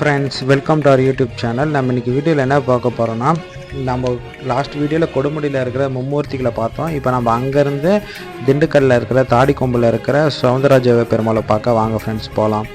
Friends welcome to our YouTube channel நம்ம இன்றைக்கி வீடியோவில் என்ன பார்க்க போகிறோம்னா நம்ம லாஸ்ட் வீடியோவில் கொடுமுடியில் இருக்கிற மும்மூர்த்திகளை பார்த்தோம். இப்போ நம்ம அங்கேருந்து திண்டுக்கல்லில் இருக்கிற தாடிக்கொம்பில் இருக்கிற சவுந்தரராஜ பெருமாளை பார்க்க வாங்க ஃப்ரெண்ட்ஸ் போகலாம்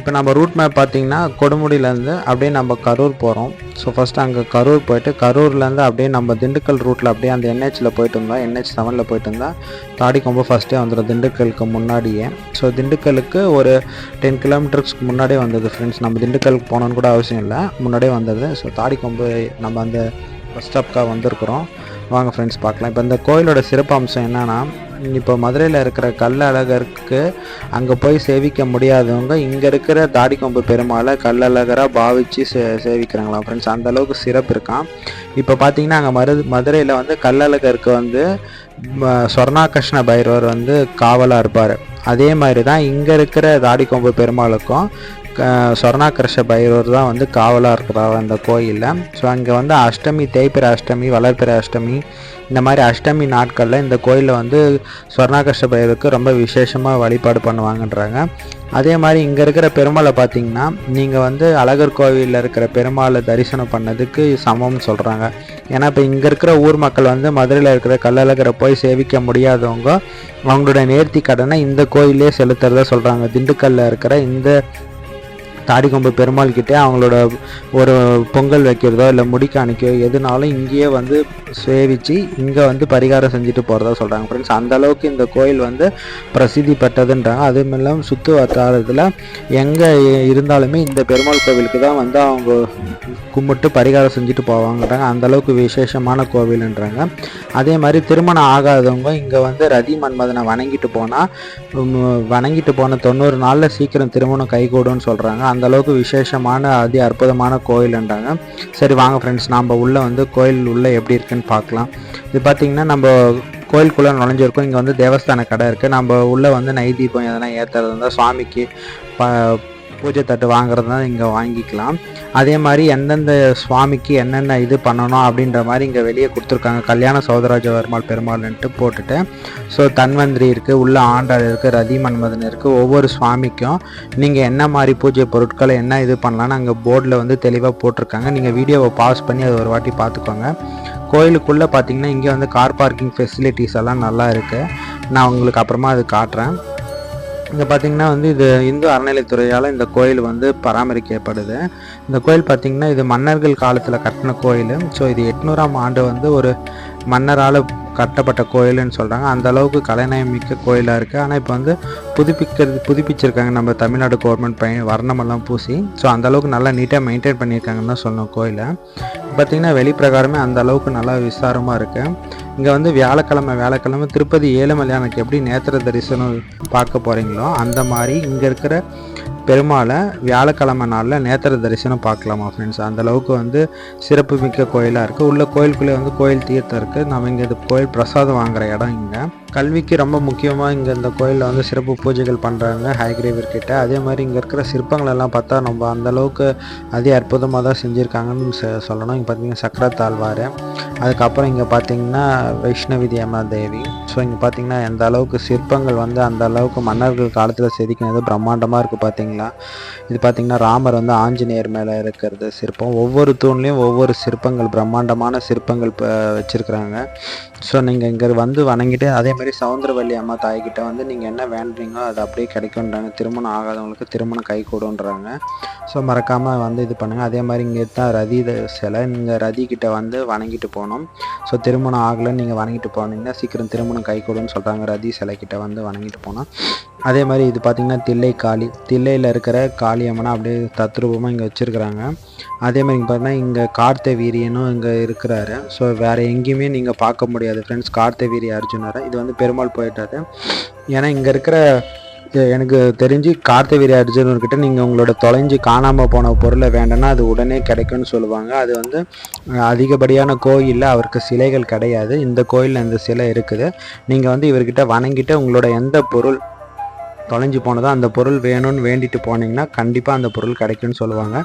இப்போ நம்ம ரூட் மேப் பார்த்தீங்கன்னா கொடுமுடியிலேருந்து அப்படியே நம்ம கரூர் போகிறோம். ஸோ ஃபஸ்ட்டு அங்கே கரூர் போயிட்டு கரூர்லேருந்து அப்படியே நம்ம திண்டுக்கல் ரூட்டில் அப்படியே அந்த என்ஹெச்சில் போயிட்டு இருந்தோம். என்ஹெச் செவனில் போயிட்டு இருந்தால் தாடிக்கொம்பு ஃபஸ்ட்டே வந்துடும் திண்டுக்கலுக்கு முன்னாடியே. ஸோ திண்டுக்கலுக்கு ஒரு டென் கிலோமீட்டர்ஸ்க்கு முன்னாடியே வந்தது ஃப்ரெண்ட்ஸ் நம்ம திண்டுக்கலுக்கு போகணுன்னு கூட அவசியம் இல்லை. முன்னாடியே வந்தது. ஸோ தாடிக்கொம்பு நம்ம அந்த பஸ் ஸ்டாப்க்காக வந்திருக்கிறோம். வாங்க ஃப்ரெண்ட்ஸ் பார்க்கலாம். இப்போ இந்த கோயிலோட சிறப்பு அம்சம் என்னென்னா இப்போ மதுரையில் இருக்கிற கல் அழகருக்கு அங்கே போய் சேவிக்க முடியாதவங்க இங்கே இருக்கிற தாடிக்கொம்பு பெருமாளை கல்லழகராக பாவிச்சு சே சேவிக்கிறாங்களாம் ஃப்ரெண்ட்ஸ் அந்த அளவுக்கு சிறப்பு இருக்கான் இப்போ பார்த்தீங்கன்னா அங்கே மரு மதுரையில் வந்து கல்லழகருக்கு வந்து சொர்ணாகிருஷ்ண பைரவர் வந்து காவலாக இருப்பார். அதே மாதிரி தான் இங்கே இருக்கிற தாடிக்கொம்பு பெருமாளுக்கும் சொர்ணாகிருஷ்ண பைரவர் தான் வந்து காவலாக இருக்கிறார் அந்த கோயிலில். ஸோ அங்கே வந்து அஷ்டமி தேய்பிற அஷ்டமி வளர்பிற அஷ்டமி இந்த மாதிரி அஷ்டமி நாட்களில் இந்த கோயிலில் வந்து சொர்ணாகிருஷ்ண பைரவருக்கு ரொம்ப விசேஷமாக வழிபாடு பண்ணுவாங்கன்றாங்க. அதே மாதிரி இங்கே இருக்கிற பெருமாளை பார்த்தீங்கன்னா நீங்கள் வந்து அழகர் கோவிலில் இருக்கிற பெருமாளை தரிசனம் பண்ணதுக்கு சமம்னு சொல்கிறாங்க ஏன்னா இப்போ இங்கே இருக்கிற ஊர் மக்கள் வந்து மதுரையில் இருக்கிற கல்லழகரை போய் சேவிக்க முடியாதவங்க அவங்களோட நேர்த்தி கடனை இந்த கோயிலே செலுத்துறதா சொல்கிறாங்க திண்டுக்கல்லில் இருக்கிற இந்த தாடிக்கொம்பு பெருமாள் கிட்டே அவங்களோட ஒரு பொங்கல் வைக்கிறதோ இல்லை முடி அணிக்கோ எதுனாலும் இங்கேயே வந்து சேவிச்சு இங்கே வந்து பரிகாரம் செஞ்சுட்டு போகிறதா சொல்கிறாங்க ஃப்ரெண்ட்ஸ் அந்த அளவுக்கு இந்த கோயில் வந்து பிரசித்தி பெற்றதுன்றாங்க. அதுவும் இல்லாமல் சுற்று வட்டாரத்தில் எங்கே இருந்தாலுமே இந்த பெருமாள் கோவிலுக்கு தான் வந்து அவங்க கும்பிட்டு பரிகாரம் செஞ்சுட்டு போவாங்கன்றாங்க. அந்த அளவுக்கு விசேஷமான கோவில்ன்றாங்க. அதே மாதிரி திருமணம் ஆகாதவங்க இங்கே வந்து ரதி மன்மதனை வணங்கிட்டு போனால் வணங்கிட்டு போன தொண்ணூறு நாளில் சீக்கிரம் திருமணம் கைகூடும்னு சொல்கிறாங்க அந்த அந்த அளவுக்கு விசேஷமான அதி அற்புதமான கோயில்ன்றாங்க. சரி வாங்க ஃப்ரெண்ட்ஸ் நாம் உள்ளே வந்து கோயில் உள்ளே எப்படி இருக்குன்னு பார்க்கலாம். இது பார்த்திங்கன்னா நம்ம கோயிலுக்குள்ளே நுழைஞ்சிருக்கோம். இங்கே வந்து தேவஸ்தான கடை இருக்குது நம்ம உள்ளே வந்து நைதீபம் எதனா ஏற்றுறது இருந்தால் சுவாமிக்கு ப பூஜை தட்டு வாங்குறது தான் இங்கே வாங்கிக்கலாம். அதே மாதிரி எந்தெந்த சுவாமிக்கு என்னென்ன இது பண்ணணும் அப்படின்ற மாதிரி இங்கே வெளியே கொடுத்துருக்காங்க. கல்யாண சௌதராஜவர்மாள் பெருமாள்ன்ட்டு போட்டுட்டு ஸோ தன்வந்திரி இருக்குது உள்ள ஆண்டாள் இருக்குது ரதி மன்மதன் இருக்குது ஒவ்வொரு சுவாமிக்கும் நீங்கள் என்ன மாதிரி பூஜை பொருட்களை என்ன இது பண்ணலாம்னு அங்கே போர்டில் வந்து தெளிவாக போட்டிருக்காங்க. நீங்கள் வீடியோவை பாஸ் பண்ணி அதை ஒரு வாட்டி பார்த்துக்கோங்க. கோயிலுக்குள்ளே பார்த்தீங்கன்னா இங்கே வந்து கார் பார்க்கிங் ஃபெசிலிட்டிஸ் எல்லாம் நல்லா இருக்குது நான் உங்களுக்கு அப்புறமா அது காட்டுறேன். இங்கே பார்த்தீங்கன்னா வந்து இது இந்து அறநிலைத்துறையால் இந்த கோயில் வந்து பராமரிக்கப்படுது. இந்த கோயில் பார்த்தீங்கன்னா இது மன்னர்கள் காலத்தில் கட்டின கோயில். ஸோ இது எட்நூறாம் ஆண்டு வந்து ஒரு மன்னரால் கட்டப்பட்ட கோயில்னு சொல்கிறாங்க அந்த அளவுக்கு கலைநயம் மிக்க கோயிலாக இருக்குது ஆனால் இப்போ வந்து புதுப்பிக்கிறது புதுப்பிச்சிருக்காங்க நம்ம தமிழ்நாடு கவர்மெண்ட் பையன் வர்ணமெல்லாம் பூசி. ஸோ அந்தளவுக்கு நல்லா நீட்டாக மெயின்டைன் பண்ணியிருக்காங்கன்னு தான் சொன்னோம் கோயிலை. பார்த்திங்கன்னா வெளிப்பிரகாரமே அந்த அளவுக்கு நல்லா விசாரமாக இருக்குது இங்கே வந்து வியாழக்கிழமை வியாழக்கிழமை திருப்பதி ஏழுமலையானுக்கு எப்படி நேத்திர தரிசனம் பார்க்க போகிறீங்களோ அந்த மாதிரி இங்கே இருக்கிற பெருமாளை வியாழக்கிழமை நாளில் நேத்திர தரிசனம் பார்க்கலாமா ஃப்ரெண்ட்ஸ் அந்த அளவுக்கு வந்து சிறப்பு மிக்க கோயிலாக இருக்குது உள்ள கோயிலுக்குள்ளே வந்து கோயில் தீர்த்தம் இருக்குது நம்ம இங்கே இது கோயில் பிரசாதம் வாங்குற இடம் இங்கே. கல்விக்கு ரொம்ப முக்கியமாக இங்கே இந்த கோயிலில் வந்து சிறப்பு பூஜைகள் பண்ணுறாங்க ஹைகிரேவர் கிட்ட. அதே மாதிரி இங்கே இருக்கிற சிற்பங்கள் எல்லாம் பார்த்தா நம்ம அந்த அளவுக்கு அற்புதமாக தான் செஞ்சுருக்காங்கன்னு சொ- சொல்லணும். இங்கே பார்த்தீங்கன்னா சக்கரத்தாழ்வார் அதுக்கப்புறம் இங்கே பார்த்தீங்கன்னா வைஷ்ணவி தேமா தேவி. ஸோ இங்கே பார்த்தீங்கன்னா எந்த அளவுக்கு சிற்பங்கள் வந்து அந்த அளவுக்கு மன்னர்கள் காலத்தில் செதுக்கினது பிரம்மாண்டமாக இருக்குது பார்த்தீங்களா? இது பார்த்தீங்கன்னா ராமர் வந்து ஆஞ்சநேயர் மேலே இருக்கிறது சிற்பம். ஒவ்வொரு தூண்லேயும் ஒவ்வொரு சிற்பங்கள் பிரம்மாண்டமான சிற்பங்கள் இப்போ வச்சுருக்குறாங்க. ஸோ நீங்கள் இங்கே வந்து வணங்கிட்டு அதே மாதிரி சவுந்தரவல்லி அம்மா தாய்கிட்ட வந்து நீங்கள் என்ன வேண்டுறீங்களோ அது அப்படியே கிடைக்குன்றாங்க திருமணம் ஆகாதவங்களுக்கு திருமணம் கை கூடுன்றாங்க ஸோ மறக்காமல் வந்து இது பண்ணுங்கள் அதே மாதிரி இங்கே தான் ரதி சிலை நீங்கள் ரதி கிட்ட வந்து வணங்கிட்டு போகணும். ஸோ திருமணம் ஆகலைன்னு நீங்கள் வணங்கிட்டு போனீங்கன்னா சீக்கிரம் திருமணம் கை கூடுன்னு சொல்கிறாங்க ரதி சிலை கிட்ட வந்து வணங்கிட்டு போனால் அதே மாதிரி இது பார்த்திங்கன்னா தில்லை காளி. தில்லையில் இருக்கிற காளியம்மனை அப்படியே தத்ரூபமாக இங்கே வச்சுருக்குறாங்க. அதே மாதிரி பார்த்தீங்கன்னா இங்கே கார்த்த வீரியனும் இங்கே இருக்கிறாரு. ஸோ வேறு எங்கேயுமே நீங்கள் பார்க்க முடியாது ஃப்ரெண்ட்ஸ் கார்த்த வீரிய அர்ஜுனரை இது வந்து பெருமாள் போயிட்டாரு. ஏன்னா இங்கே இருக்கிற எனக்கு தெரிஞ்சு கார்த்தவீரி அர்ஜுனர்கிட்ட நீங்கள் உங்களோட தொலைஞ்சு காணாமல் போன பொருளை வேண்டனா அது உடனே கிடைக்கும்னு சொல்லுவாங்க. அது வந்து அதிகப்படியான கோயிலில் அவருக்கு சிலைகள் கிடையாது. இந்த கோயிலில் இந்த சிலை இருக்குது. நீங்கள் வந்து இவர்கிட்ட வணங்கிட்டு உங்களோட எந்த பொருள் தொலைஞ்சு போனதாக அந்த பொருள் வேணும்னு வேண்டிட்டு போனீங்கன்னா கண்டிப்பாக அந்த பொருள் கிடைக்கும்னு சொல்லுவாங்க.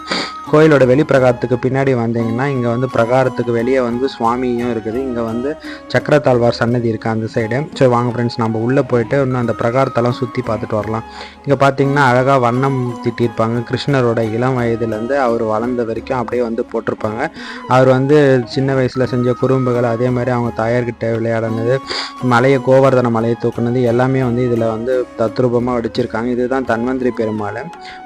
கோயிலோட வெளிப்பிரகாரத்துக்கு பின்னாடி வந்தீங்கன்னா இங்கே வந்து பிரகாரத்துக்கு வெளியே வந்து சுவாமியும் இருக்குது. இங்கே வந்து சக்கரத்தாழ்வார் சன்னதி இருக்குது அந்த சைடு சரி வாங்க ஃப்ரெண்ட்ஸ் நம்ம உள்ளே போயிட்டு இன்னும் அந்த பிரகாரத்தெல்லாம் சுற்றி பார்த்துட்டு வரலாம். இங்கே பார்த்தீங்கன்னா அழகாக வண்ணம் திட்டியிருப்பாங்க. கிருஷ்ணரோட இளம் வயதுலேருந்து அவர் வளர்ந்த வரைக்கும் அப்படியே வந்து போட்டிருப்பாங்க. அவர் வந்து சின்ன வயசில் செஞ்ச குறும்புகள் அதே மாதிரி அவங்க தாயார்கிட்ட விளையாடினது மலையை கோவர்தன மலையை தூக்குனது எல்லாமே வந்து இதில் வந்து தத்ரூபமாக வடிச்சிருக்காங்க இதுதான் தன்வந்திரி பெருமாள்.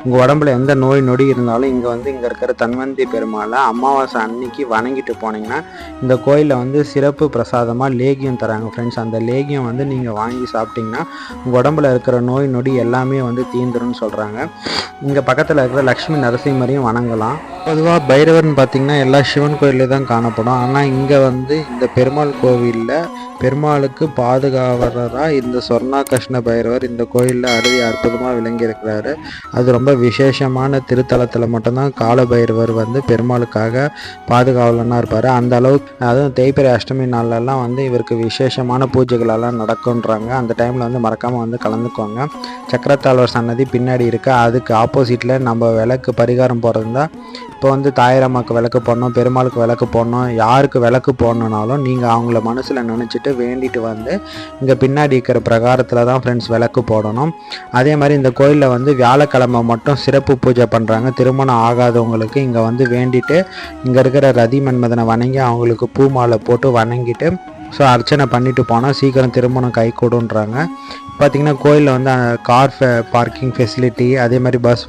உங்கள் உடம்புல எந்த நோய் நொடி இருந்தாலும் இங்கே வந்து இங்கே இருக்கிற தன்வந்திரி பெருமாளை அமாவாசை அன்னைக்கு வணங்கிட்டு போனீங்கன்னா இந்த கோயிலில் வந்து சிறப்பு பிரசாதமாக லேகியம் தராங்க ஃப்ரெண்ட்ஸ் அந்த லேகியம் வந்து நீங்கள் வாங்கி சாப்பிட்டீங்கன்னா உங்கள் உடம்புல இருக்கிற நோய் நொடி எல்லாமே வந்து தீந்துரும்னு சொல்கிறாங்க இங்கே பக்கத்தில் இருக்கிற லக்ஷ்மி நரசிம்மரையும் வணங்கலாம். பொதுவாக பைரவர்னு பார்த்தீங்கன்னா எல்லா சிவன் கோயிலையும் தான் காணப்படும். ஆனால் இங்கே வந்து இந்த பெருமாள் கோவிலில் பெருமாளுக்கு பாதுகாவலராக இந்த சொர்ணாகிருஷ்ண பைரவர் இந்த கோயிலில் அருவி அற்புதமாக விளங்கியிருக்கிறாரு. அது ரொம்ப விசேஷமான திருத்தலத்தில் மட்டும்தான் கால பைரவர் வந்து பெருமாளுக்காக பாதுகாவலனாக இருப்பார். அந்த அளவுக்கு அதுவும் தேய்பிரை அஷ்டமி நாள்லலாம் வந்து இவருக்கு விசேஷமான பூஜைகளெல்லாம் நடக்குன்றாங்க அந்த டைமில் வந்து மறக்காமல் வந்து கலந்துக்கோங்க. சக்கரத்தாழ்வர் சன்னதி பின்னாடி இருக்கு. அதுக்கு ஆப்போசிட்டில் நம்ம விளக்கு பரிகாரம் போடுறதா இப்போ வந்து தாயிரம்மாக்கு விளக்கு போடணும் பெருமாளுக்கு விளக்கு போடணும் யாருக்கு விளக்கு போடணுன்னாலும் நீங்கள் அவங்கள மனசில் நினச்சிட்டு வேண்டிட்டு வந்து இங்கே பின்னாடி இருக்கிற பிரகாரத்தில் தான் ஃப்ரெண்ட்ஸ் விளக்கு போடணும். அதே மாதிரி இந்த கோயிலில் வந்து வியாழக்கிழமை மட்டும் சிறப்பு பூஜை பண்ணுறாங்க திருமணம் ஆகாதவங்களுக்கு இங்கே வந்து வேண்டிட்டு இங்கே இருக்கிற ரதி மன்மதனை வணங்கி அவங்களுக்கு பூ மாலை போட்டு வணங்கிட்டு ஸோ அர்ச்சனை பண்ணிட்டு போனால் சீக்கிரம் திருமணம் கை கூடுன்றாங்க. பார்த்தீங்கன்னா கோயிலில் வந்து கார் பார்க்கிங் ஃபெசிலிட்டி அதே மாதிரி பஸ்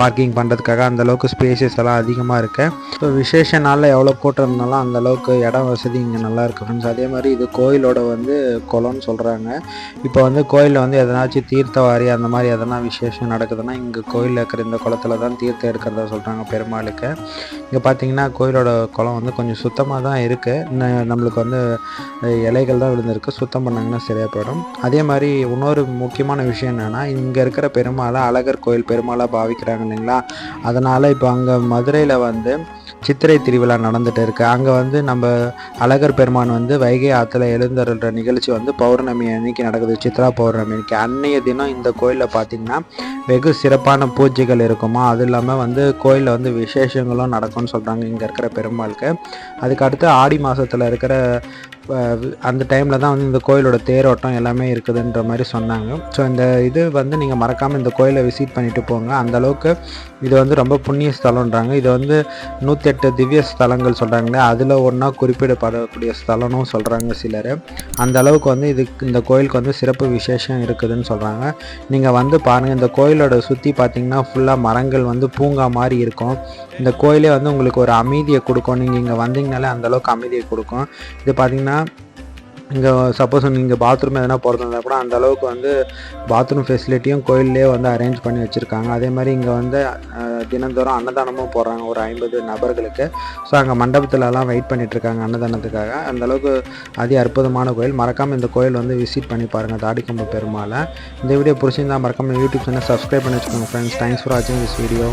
பார்க்கிங் பண்ணுறதுக்காக அந்தளவுக்கு ஸ்பேசஸ் எல்லாம் அதிகமாக இருக்குது ஸோ விசேஷ நாளில் எவ்வளோ கூட்டம் இருந்தாலும் இடம் வசதி இங்கே நல்லா இருக்கு ஃப்ரெண்ட்ஸ் அதே மாதிரி இது கோயிலோட வந்து குளம்னு சொல்கிறாங்க இப்போ வந்து கோயிலில் வந்து எதனாச்சும் தீர்த்தவாரி அந்த மாதிரி எதனா விசேஷம் நடக்குதுன்னா இங்கே கோயிலில் இருக்கிற இந்த குளத்துல தான் தீர்த்தம் எடுக்கிறதா சொல்கிறாங்க பெருமாளுக்கு. இங்கே பார்த்தீங்கன்னா கோயிலோட குளம் வந்து கொஞ்சம் சுத்தமாக தான் இருக்குது நம்மளுக்கு வந்து இலைகள் தான் விழுந்திருக்கு. சுத்தம் பண்ணாங்கன்னா சரியாக போயிடும். அதே மாதிரி இன்னொரு முக்கியமான விஷயம் என்னென்னா இங்கே இருக்கிற பெருமாளை அழகர் கோயில் பெருமாளாக பாவிக்கிறாங்க இல்லைங்களா? அதனால் இப்போ அங்கே மதுரையில் வந்து சித்திரை திருவிழா நடந்துகிட்டு இருக்குது அங்கே வந்து நம்ம அழகர் பெருமான் வந்து வைகை ஆற்றுல எழுந்தருள்ற நிகழ்ச்சி வந்து பௌர்ணமி அன்னைக்கு நடக்குது. சித்ரா பௌர்ணமி அன்னைக்கு. அன்னைய தினம் இந்த கோயிலில் பார்த்திங்கன்னா வெகு சிறப்பான பூஜைகள் இருக்குமா? அது இல்லாமல் வந்து கோயிலில் வந்து விசேஷங்களும் நடக்கும்னு சொல்கிறாங்க இங்கே இருக்கிற பெருமாளுக்கு. அதுக்கு அடுத்து ஆடி மாதத்தில் இருக்கிற அந்த டைமில் தான் வந்து இந்த கோயிலோட தேரோட்டம் எல்லாமே இருக்குதுன்ற மாதிரி சொன்னாங்க. ஸோ இந்த இது வந்து நீங்கள் மறக்காமல் இந்த கோயிலை விசிட் பண்ணிவிட்டு போங்க. அந்த அளவுக்கு இது வந்து ரொம்ப புண்ணிய ஸ்தலம்ன்றாங்க. இது வந்து நூற்றெட்டு திவ்ய ஸ்தலங்கள் சொல்கிறாங்களே அதில் ஒன்றா குறிப்பிடப்படக்கூடிய ஸ்தலம்னு சொல்கிறாங்க சிலர். அந்த அளவுக்கு வந்து இதுக்கு இந்த கோயிலுக்கு வந்து சிறப்பு விசேஷம் இருக்குதுன்னு சொல்கிறாங்க நீங்கள் வந்து பாருங்கள் இந்த கோயிலோட சுற்றி பார்த்தீங்கன்னா ஃபுல்லாக மரங்கள் வந்து பூங்கா மாதிரி இருக்கும். இந்த கோயிலே வந்து உங்களுக்கு ஒரு அமைதியை கொடுக்கும் நீங்கள் இங்கே வந்தீங்கனாலே அந்த அளவுக்கு அமைதியை கொடுக்கும். இது பார்த்தீங்கன்னா இங்கே சப்போஸ் நீங்கள் பாத்ரூம் எதனா போகிறது இருந்தால் கூட அந்த அளவுக்கு வந்து பாத்ரூம் ஃபெசிலிட்டியும் கோயிலே வந்து அரேஞ்ச் பண்ணி வச்சுருக்காங்க. அதே மாதிரி இங்கே வந்து தினந்தோறும் அன்னதானமும் போடுறாங்க ஒரு ஐம்பது நபர்களுக்கு. ஸோ அங்கே மண்டபத்துலலாம் வெயிட் பண்ணிகிட்ருக்காங்க இருக்காங்க அன்னதானத்துக்காக. அந்த அளவுக்கு அதி அற்புதமான கோயில். மறக்காமல் இந்த கோயில் வந்து விசிட் பண்ணி பாருங்கள் தாடிக்கம்பு பெருமாளை. இந்த வீடியோ பிடிச்சிருந்தா மறக்காமல் யூடியூப் சேனல் சப்ஸ்கிரைப் பண்ணி வச்சுக்கோங்க ஃப்ரெண்ட்ஸ் தேங்க்ஸ் ஃபார் வாட்சிங் திஸ் வீடியோ